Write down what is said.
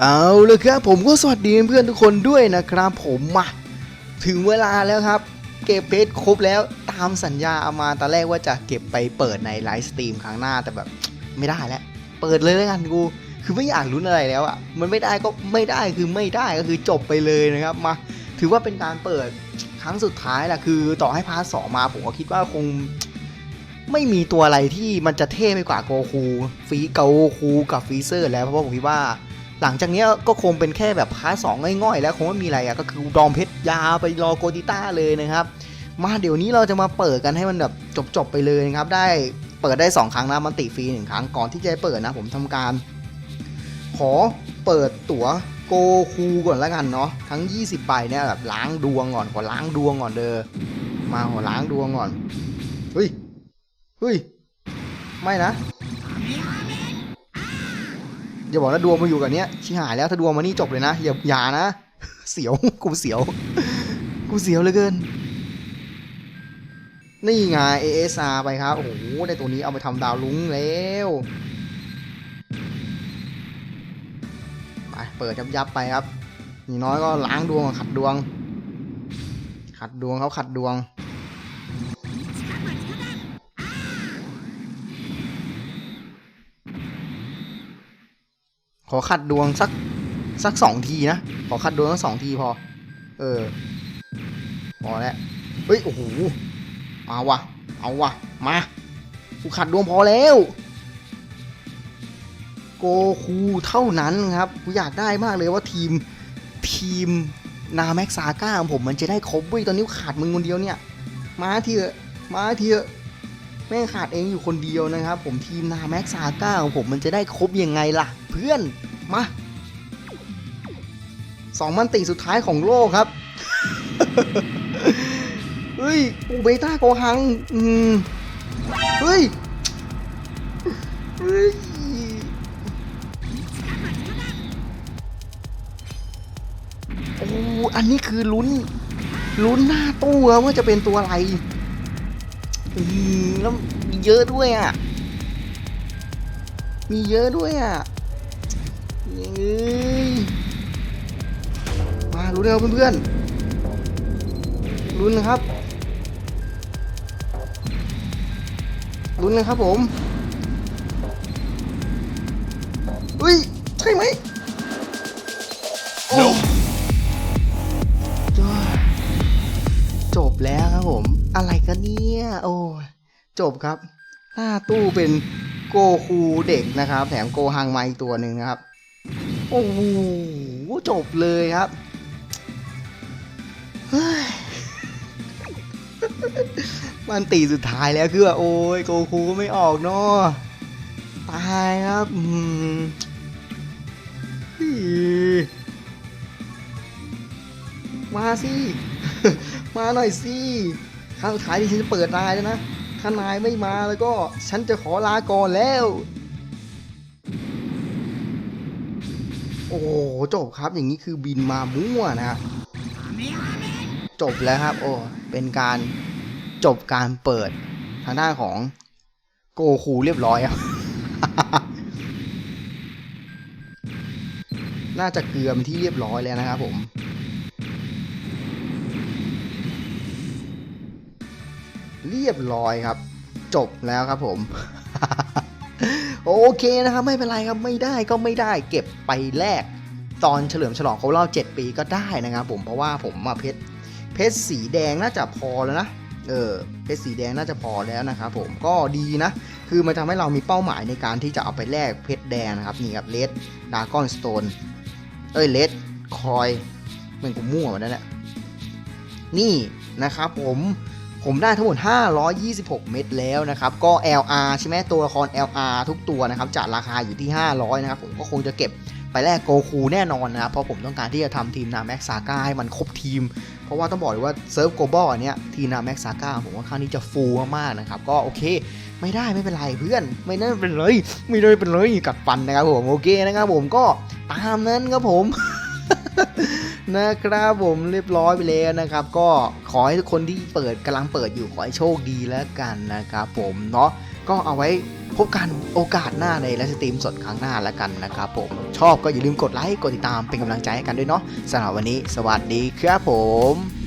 เอาเลยครับผมก็สวัสดีเพื่อนทุกคนด้วยนะครับ ผมมาถึงเวลาแล้วครับ เก็บเพชรครบแล้วตามสัญญาเอามาตอนแรกว่าจะเก็บไปเปิดในไลฟ์สตรีมครั้งหน้าแต่แบบไม่ได้แล้ว เปิดเลยแล้วกันกู คือไม่อยากลุ้นอะไรแล้วอะมันไม่ได้ก็ไม่ได้คือไม่ได้ก็คือจบไปเลยนะครับมาถือว่าเป็นการเปิดครั้งสุดท้ายแหละคือต่อให้พาร์ทสองมาผมก็คิดว่าคงไม่มีตัวอะไรที่มันจะเท่ไปกว่าโกคูฟีเกาคูกับฟีเซอร์แล้วเพราะว่าผมคิดว่า หลังจากนี้ก็คงเป็นแค่แบบพาร์ทสองง่อยๆ แล้วคงไม่มีอะไรอะก็คือดอมเพชรยาไปรอโกติต้าเลยนะครับ มาเดี๋ยวนี้เราจะมาเปิดกันให้มันแบบจบๆไปเลยนะครับ ได้เปิดได้ 2 ครั้งนะมันติฟรีหนึ่งครั้งก่อนที่จะเปิดนะ ผมทำการ ขอเปิดตั๋วโกคูก่อนล้วกันเนาะทั้ง 20ใบเนี่ยแบบล้างดวงก่อนขอล้างดวงก่อนเด้อมาขอล้างดวงก่อนเฮ้ยเฮ้ยไม่นะ อย่าบอกนะดวงมาอยู่กับเนี้ยชิหายแล้วถ้าดวงมานี่จบเลยนะอย่าอย่านะ เสียวกูเสียว กูเสียวเหลือเกิน นี่ไง ASR ไปครับ โอ้โหได้ตัวนี้เอาไปทำดาวลุ้งแล้วไปเปิดยับยับไปครับอย่น้อยก็ล้างดวงขัดดวง ขัดดวงเขาขัดดวง ขอขัดดวงสักสักสองทีนะ ขอขัดดวงสักสองทีพอ เออ พอแล้ว เฮ้ย โอ้โห เอาวะ เอาวะ มากูขัดดวงพอแล้ว โกคูเท่านั้นครับ กูอยากได้มากเลยว่าทีมทีมนาแม็กซาก้าของผมมันจะได้ครบเว้ยตอนนี้ขาดมึงคนเดียวเนี่ย มาทีเถอะมาทีเถอะ ม่งขาดเองอยู่คนเดียวนะครับ ผมทีมนาแม็กซาก้าของผมมันจะได้ครบยังไงล่ะ เพื่อนมาสองมันติสุดท้ายของโลกครับเฮ้ยอูเบต้าโกฮังอืมเฮ้ยเฮ้ยโอ้อันนี้คือลุ้น ลุ้นหน้าตู้วว่าจะเป็นตัวอะไร แล้วมีเยอะด้วยอะ มีเยอะด้วยอะเอ้ยมาลุ้นแล้วเพื่อนๆลุ้นนะครับลุ้นนะครับผมเฮ้ย ใช่ไหม โอ้จบครับ หน้าตู้เป็นโกคูเด็กนะครับ แถมโกฮังมาอีกตัวหนึ่งนะครับ โอ้โหจบเลยครับมันตีสุดท้ายแล้วคือว่าโอ้ยโกคูก็ไม่ออกเนาะตายครับมาสิ มาหน่อยสิ ครั้งสุดท้ายที่ฉันจะเปิดนายแล้วนะ ถ้านายไม่มาแล้วก็ฉันจะขอลาก่อนแล้ว โอ้โหจบครับอย่างนี้คือบินมามั่วนะจบแล้วครับ โอ้เป็นการจบการเปิดทางด้านของโกคูเรียบร้อยครับน่าจะเกลือมที่เรียบร้อยแล้วนะครับผม เรียบร้อยครับ จบแล้วครับผม โอเคนะครับไม่เป็นไรครับไม่ได้ก็ไม่ได้เก็บไปแลกตอนเฉลิมฉลองครบรอบ7ปีก็ได้นะครับผมเพราะว่าผมมาเพชรเพชรสีแดงน่าจะพอแล้วนะเออเพชรสีแดงน่าจะพอแล้วนะครับผมก็ดีนะ คือมันทำให้เรามีเป้าหมายในการที่จะเอาไปแลกเพชรแดงนะครับนี่ครับเลดดากอนสโตนเอ้ยเลดคอยเป็นกูมั่วหมดนั่นแหละนี่นะครับผม ผมได้ทั้งหมด 526 เม็ดแล้วนะครับ ก็ LR ใช่ไหมตัวละคร LR ทุกตัวนะครับจากราคาอยู่ที่ 500 นะครับ ผมก็คงจะเก็บไปแลกโกคูแน่นอนนะครับ เพราะผมต้องการที่จะทำทีมนาแม็กซาก้าให้มันครบทีม เพราะว่าต้องบอกเลยว่าเซิร์ฟโกลบอลเนี้ยทีมนาแม็กซาก้าผมว่าครั้งนี้จะฟูมากๆนะครับ ก็โอเคไม่ได้ไม่เป็นไรเพื่อน ไม่ได้เป็นไรไม่ได้เป็นไรกัดฟันนะครับผมโอเคนะครับผมก็ตามนั้นครับผม นะครับผมเรียบร้อยไปแล้วนะครับ ก็ขอให้ทุกคนที่เปิดกำลังเปิดอยู่ขอให้โชคดีแล้วกันนะครับผมเนาะก็เอาไว้พบกันโอกาสหน้าในไลฟ์สตรีมสดครั้งหน้าแล้วกันนะครับผมชอบก็อย่าลืมกดไลค์กดติดตามเป็นกำลังใจให้กันด้วยเนาะสำหรับวันนี้ สวัสดีครับผม